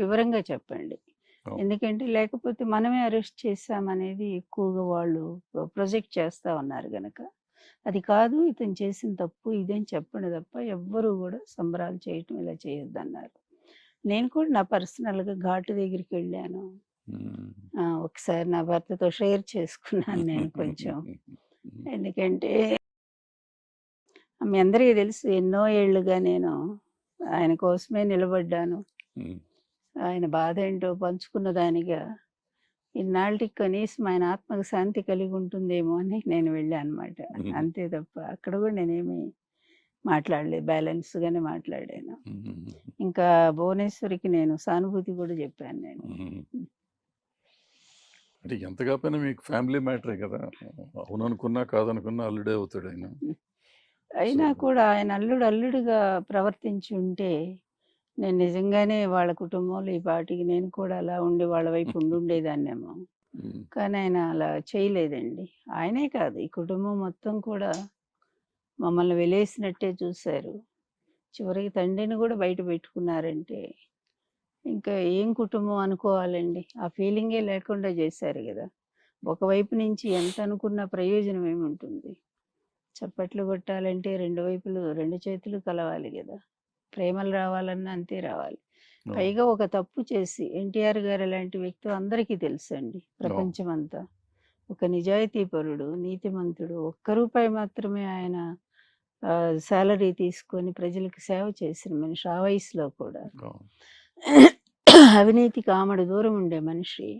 వివరంగా చెప్పండి. ఎందుకంటే లేకపోతే మనమే అరెస్ట్ చేశామనేది ఎక్కువగా వాళ్ళు ప్రొ ప్రొజెక్ట్ చేస్తా ఉన్నారు గనక. అది కాదు ఇతను చేసిన తప్పు ఇదని చెప్పండి తప్ప ఎవ్వరు గూడా సంబరాలు చేయటం ఇలా చేయొద్దన్నారు. నేను కూడా నా పర్సనల్‌గా ఘాటు దగ్గరికెళ్ళాను. హ్మ్. ఆ! ఒకసారి నా భర్తతో షేర్ చేసుకున్నాను నేను కొంచెం. ఎందుకంటే మీ అందరికీ తెలుసు ఎన్నో ఏళ్ళుగా నేను ఆయన కోసమే నిలబడ్డాను. ఆయన బాధేంటో పంచుకున్న దానిగా ఇన్నాళ్టికి కనీసం ఆయన ఆత్మకు శాంతి కలిగి ఉంటుందేమో అని నేను వెళ్ళానన్నమాట. హుహు. అంతే తప్ప అక్కడ గూడా నేనేమి మాట్లాడలేదు. బ్యాలెన్స్‌గానే మాట్లాడాను. ఇంకా భువనేశ్వరికి నేను సానుభూతి గూడా జెప్పాను నేను. అంటే ఎంత కాకపోయినా మీకు ఫ్యామిలీ మ్యాటరే కదా! అవుననుకున్నా, కాదనుకున్నా అల్లుడే అవుతాడాయన. హ్మ్. సో అయినా కూడా ఆయన అల్లుడు అల్లుడుగా ప్రవర్తించి ఉంటే నేను నిజంగానే వాళ్ళ కుటుంబంలో ఈ పాటికి నేను కూడా అలా ఉండి వాళ్ళ వైపు ఉండుండేదాన్నేమో. హ్మ్. కానీ ఆయన అలా చేయలేదండి. ఆయనే కాదు ఈ కుటుంబం మొత్తం కూడా మమ్మల్ని వెలేసినట్టే చూసారు. చివరికి తండ్రిని గూడా బయట పెట్టుకున్నారంటే ఇంకా ఏం కుటుంబం అనుకోవాలండి. ఆ ఫీలింగే లేకుండా జేశారు గదా! ఒకవైపు నుంచి ఎంత అనుకున్న ప్రయోజనం ఏముంటుంది? చప్పట్లు కొట్టాలంటే రెండు వైపులు రెండు చేతులు కలవాలి గదా! ప్రేమలు రావాలన్నా అంతే రావాలి. పైగా ఒక తప్పు చేసి ఎన్టీఆర్ గారు అలాంటి వ్యక్తి అందరికీ తెలుసండి అవును. ప్రపంచమంతా. ఒక నిజాయితీపరుడు, నీతిమంతుడు. ఒక్క రూపాయి మాత్రమే ఆయన సాలరీ తీసుకొని ప్రజలకు సేవ చేసిన మనిషి ఆ వయసులో కూడా. అవును. అవినీతికి ఆమడ దూరం ఉండే మనిషి.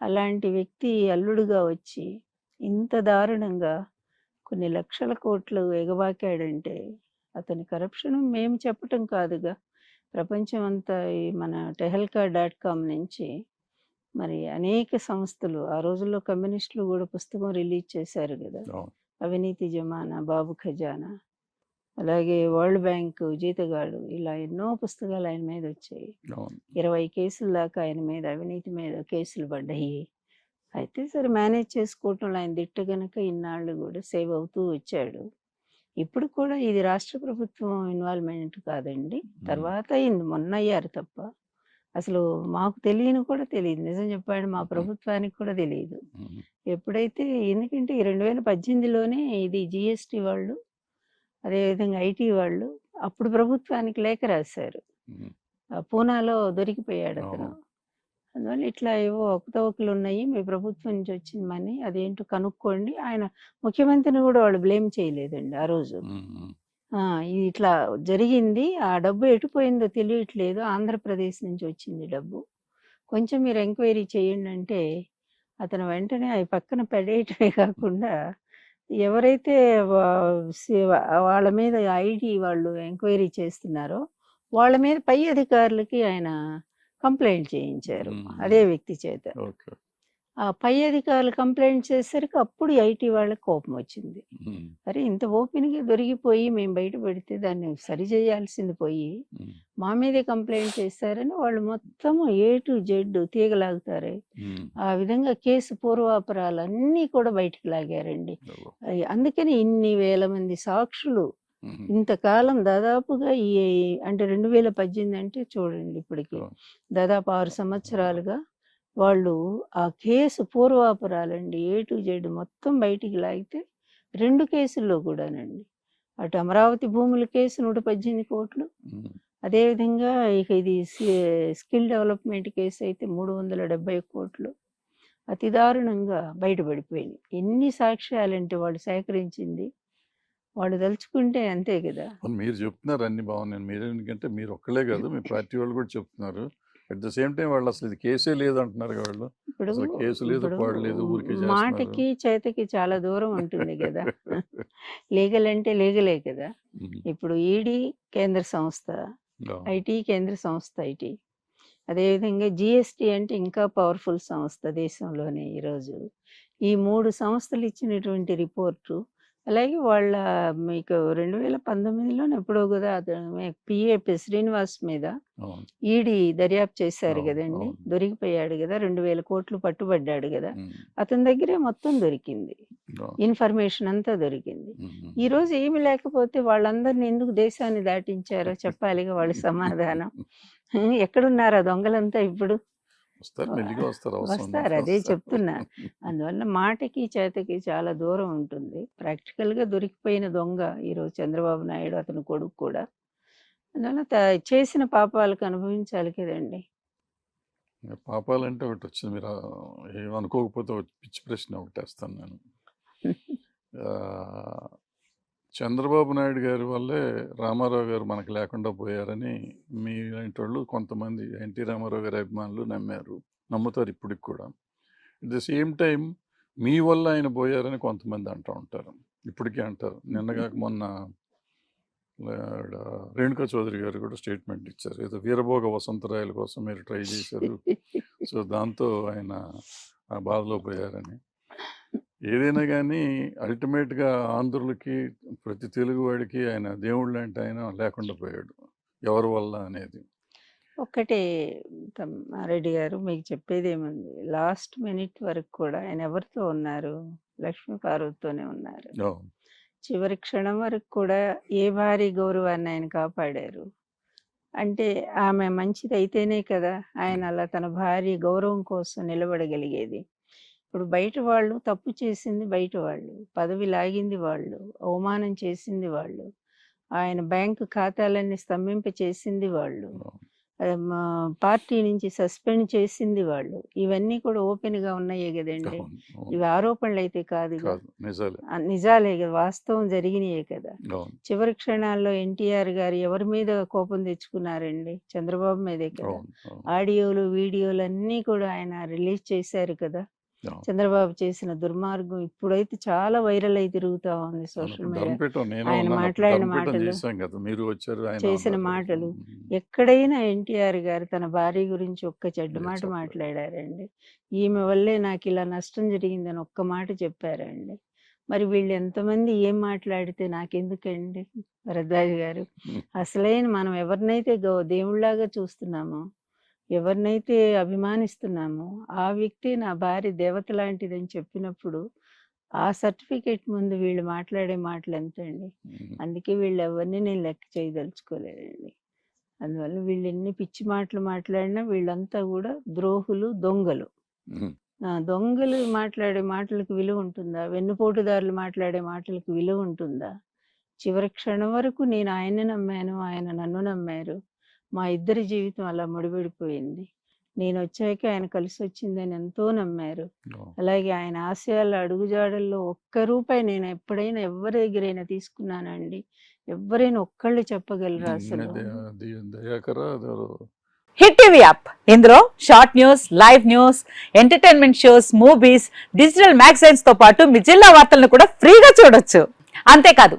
అలాంటి వ్యక్తి అల్లుడుగా వచ్చి ఇంత దారుణంగా కొన్ని లక్షల కోట్లు ఎగబాకాడంటే అతని కరప్షన్ మేము చెప్పటం కాదుగా. ప్రపంచమంతా ఈ మన టెహల్కా డాట్ కామ్ నుంచి మరి అనేక సంస్థలు ఆ రోజుల్లో కమ్యూనిస్టులు గూడా పుస్తకం రిలీజ్ చేశారు! అవును. అవినీతి జమానా, బాబు ఖజానా. అలాగే వరల్డ్ బ్యాంక్ జీతగాడు ఇలా ఎన్నో పుస్తకాలు ఆయన మీదొచ్చాయి. అవును. 20 కేసుల దాకా ఆయన మీద అవినీతి మీద కేసులు పడ్డాయి. అయితే సరే మేనేజ్ చేసుకోవటంలో ఆయన దిట్ట గనక ఇన్నాళ్ళు గూడా సేవ్ అవుతూ వచ్చాడు. ఇప్పుడు కూడా ఇది రాష్ట్ర ప్రభుత్వం ఇన్వాల్వ్‌మెంట్ కాదండి. తర్వాత అయింది. మొన్న అయ్యారు తప్ప. అసలు మాకు తెలియని కూడా తెలీదు. నిజం చెప్పాలంటే మా. ప్రభుత్వానికి కూడా. హుహు. ఎప్పుడైతే ఎందుకంటే ఈ 2018లోనే ఇది జీఎస్టీ వాళ్ళు, అదేవిధంగా ఐటీ వాళ్ళు అప్పుడు ప్రభుత్వానికి లేఖ రాశారు. పూనాలో దొరికిపోయాడతను. అవును. అందువల్ల ఇట్లా ఏవో అవకతవకలున్నాయి. మీ ప్రభుత్వం నుంచి వచ్చిన మనీ అదేంటో కనుక్కోండి. ఆయన ముఖ్యమంత్రిని గూడా వాళ్ళు బ్లేమ్ చేయలేదండి ఆ రోజు. ఇది ఇట్లా జరిగింది. ఆ డబ్బు ఎటు పోయిందో తెలియట్లేదు. ఆంధ్రప్రదేశ్ నుంచి వచ్చింది డబ్బు. కొంచెం మీరు ఎంక్వైరీ చేయండంటే అతను వెంటనే అయి పక్కన పడేయటమే కాకుండా ఎవరైతే వాళ్ళ మీద ఐటీ వాళ్ళు ఎంక్వైరీ చేస్తున్నారో వాళ్ళ మీద పై అధికారులకి ఆయన కంప్లెయింట్ చేయించారు. అదే. వ్యక్తి చేత. ఆ పై అధికారులు కంప్లెయింట్ చేసేసరికి అప్పుడు ఐటీ వాళ్ళకి కోపం వచ్చింది. హ్మ్. అరే! ఇంత ఓపెన్‌గా దొరికిపోయి మేము బయట పెడితే దాన్ని సరిచేయాల్సింది పోయి హ్మ్. మా మీదే కంప్లెయింట్ చేశారని వాళ్ళు మొత్తం ఏ టు జెడ్ తీగలాగుతారే. ఆ విధంగా కేసు పూర్వాపరాలన్నీ కూడా బయటికి లాగారండి. అందుకని ఇన్ని వేల మంది సాక్షులు. ఇంతకాలం దాదాపుగా ఈ అంటే 2018 అంటే చూడండి ఇప్పటికి. దాదాపు 6 సంవత్సరాలుగా వాళ్ళు ఆ కేసు పూర్వాపరాలండి ఏ టు జెడ్ మొత్తం బయటికి లాగితే 2 కేసుల్లో కూడానండి. అటు అమరావతి భూముల కేసు 118 కోట్లు. హ్మ్. అదేవిధంగా ఇక ఇది స్కిల్ డెవలప్‌మెంట్ కేసు అయితే 370 కోట్లు. అతి దారుణంగా బయటపడిపోయినాయి. ఎన్ని సాక్ష్యాలంటే వాళ్ళు సేకరించింది. వాళ్ళు దలుచుకుంటే అంతే! అవును. మీరు చెప్తున్నారు అన్నీ బాగున్నాయి. మీరెందుకంటే మీరు ఒక్కళ్ళే కాదు. మీ పార్టీ వాళ్ళు కూడా చెప్తున్నారు. అట్ ద సేమ్ టైమ్ వాళ్ళు అసలు ఇది కేసే లేదంటున్నారుగా వాళ్ళు. ఇప్పుడు అసలు కేసు లేదు, ఇప్పుడు పాడు లేదు. ఊరికే చేస్తున్నారు. మాటకి, చేతకి చాలా దూరం ఉంటుంది గదా! లీగల్ అంటే లీగలే కదా! ఇప్పుడు ఈడీ కేంద్ర సంస్థ. అవును. ఐటీ కేంద్ర సంస్థ ఐటీ. అదేవిధంగా జీఎస్టీ అంటే ఇంకా పవర్‌ఫుల్ సంస్థ దేశంలోనే ఈరోజు. ఈ 3 సంస్థలు ఇచ్చినటువంటి రిపోర్టు అలాగే వాళ్ళ మీకు 2019లోనో ఎప్పుడో గదా! అతను పిఏ శ్రీనివాస్ మీద. ఈడీ దర్యాప్తు చేశారు! అవును. దొరికిపోయాడు గదా! 2000 కోట్లు పట్టుబడ్డాడు! హ్మ్. అతని దగ్గరే మొత్తం దొరికింది. ఇన్ఫర్మేషన్ అంతా దొరికింది. హుహు. ఈరోజు ఏమి లేకపోతే వాళ్ళందరిని ఎందుకు దేశాన్ని దాటించారో చెప్పాలిగా వాళ్ళు సమాధానం. ఎక్కడున్నారు ఆ దొంగలంతా ఇప్పుడు వస్తారు. మెల్లిగా వస్తారు. వస్తారు, అదే. చెప్తున్నా. అందువల్ల మాటకి చేతకి చాలా దూరం ఉంటుంది. ప్రాక్టికల్గా దొరికిపోయిన దొంగ ఈరోజు చంద్రబాబు నాయుడు అతని కొడుకు కూడా. అందువల్ల చేసిన పాపాలకు అనుభవించాలి కదండి. పాపాలంటే ఒకటి వచ్చింది. మీరు ఏమనుకోకపోతే పిచ్చి ప్రశ్న ఒకటి వేస్తాను నేను చంద్రబాబు నాయుడు గారి వల్లే రామారావు గారు మనకు లేకుండా పోయారని మీ వాళ్ళు కొంతమంది ఎన్టీ రామారావు గారి అభిమానులు నమ్మారు నమ్ముతారు ఇప్పటికి కూడా. అట్ ద సేమ్ టైం మీ వల్ల ఆయన పోయారని కొంతమంది అంటూ ఉంటారు. ఇప్పటికీ అంటారు. నిన్నగాక మొన్న రేణుకా చౌదరి గారు కూడా స్టేట్మెంట్ ఇచ్చారు. ఏదో వీరభోగ వసంతరాయల కోసం మీరు ట్రై చేశారు. సో దాంతో ఆయన ఆ బాధలో పోయారని. ఏదైనా కానీ అల్టిమేట్గా ఆంధ్రులకి ప్రతి తెలుగువాడికి ఆయన దేవుడు లాంటి ఆయన లేకుండా పోయాడు. ఎవరి వల్ల అనేది. ఒక్కటే రెడ్డి గారు మీకు చెప్పేది ఏముంది? లాస్ట్ మినిట్ వరకు కూడా ఆయన ఎవరితో ఉన్నారు? లక్ష్మీ పార్వతితోనే ఉన్నారు. చివరి క్షణం వరకు కూడా ఏ భారీ గౌరవాన్ని ఆయన కాపాడారు? అంటే ఆమె మంచిది అయితేనే కదా ఆయన అలా తన భార్య గౌరవం కోసం నిలబడగలిగేది. ఇప్పుడు బయట వాళ్ళు తప్పు చేసింది బయట వాళ్ళు పదవి లాగింది వాళ్ళు అవమానం చేసింది వాళ్ళు ఆయన బ్యాంకు ఖాతాలన్నీ స్తంభింప చేసింది వాళ్ళు పార్టీ నుంచి సస్పెండ్ చేసింది వాళ్ళు. ఇవన్నీ కూడా ఓపెన్గా ఉన్నాయే కదండి. ఇవి ఆరోపణలు అయితే కాదు నిజాలే. కదా వాస్తవం జరిగినాయే కదా. చివరి క్షణాల్లో ఎన్టీఆర్ గారు ఎవరి మీద కోపం తెచ్చుకున్నారండి? చంద్రబాబు మీదే కదా. ఆడియోలు వీడియోలు అన్నీ కూడా ఆయన రిలీజ్ చేశారు కదా. చంద్రబాబు చేసిన దుర్మార్గం ఇప్పుడైతే చాలా వైరల్ అయి తిరుగుతా ఉంది సోషల్ మీడియా ఆయన. మాట్లాడిన మాటలు, మీరు వచ్చారు చేసిన. మాటలు. ఎక్కడైనా ఎన్టీఆర్ గారు తన భార్య గురించి ఒక్క చెడ్డ మాట. మాట్లాడారండి ఈమె వల్లే నాకు ఇలా నష్టం జరిగిందని ఒక్క మాట చెప్పారండి మరి వీళ్ళు ఎంతమంది ఏం మాట్లాడితే నాకెందుకండి భరద్వాజ్ గారు. అసలైన మనం ఎవరినైతే గౌ దేవుళ్ళలాగా చూస్తున్నామో ఎవరినైతే అభిమానిస్తున్నామో ఆ వ్యక్తి నా భార్య దేవత లాంటిదని చెప్పినప్పుడు ఆ సర్టిఫికేట్ ముందు వీళ్ళు మాట్లాడే మాటలు ఎంతండి. అందుకే వీళ్ళు ఎవరిని నేను లెక్క చేయదలుచుకోలేదండి. అందువల్ల వీళ్ళు ఎన్ని పిచ్చి మాటలు మాట్లాడినా వీళ్ళంతా కూడా ద్రోహులు దొంగలు. దొంగలు మాట్లాడే మాటలకు విలువ ఉంటుందా? వెన్నుపోటుదారులు మాట్లాడే మాటలకు విలువ ఉంటుందా? చివరి క్షణం వరకు నేను ఆయన్ని నమ్మాను ఆయన నన్ను నమ్మారు. మా ఇద్దరి జీవితం అలా ముడిపడిపోయింది. నేను వచ్చాక ఆయన కలిసి వచ్చిందని ఎంతో నమ్మారు. అలాగే ఆయన ఆశయాల అడుగుజాడల్లో ఒక్క రూపాయి నేను ఎప్పుడైనా ఎవరి దగ్గరైనా తీసుకున్నానండి. ఎవరైనా ఒక్కళ్ళు చెప్పగలరు అసలు? Hit TV app. ఇందులో short news live news entertainment shows movies digital మ్యాగజైన్స్తో పాటు మీ జిల్లా వార్తలను కూడా ఫ్రీగా చూడొచ్చు. అంతేకాదు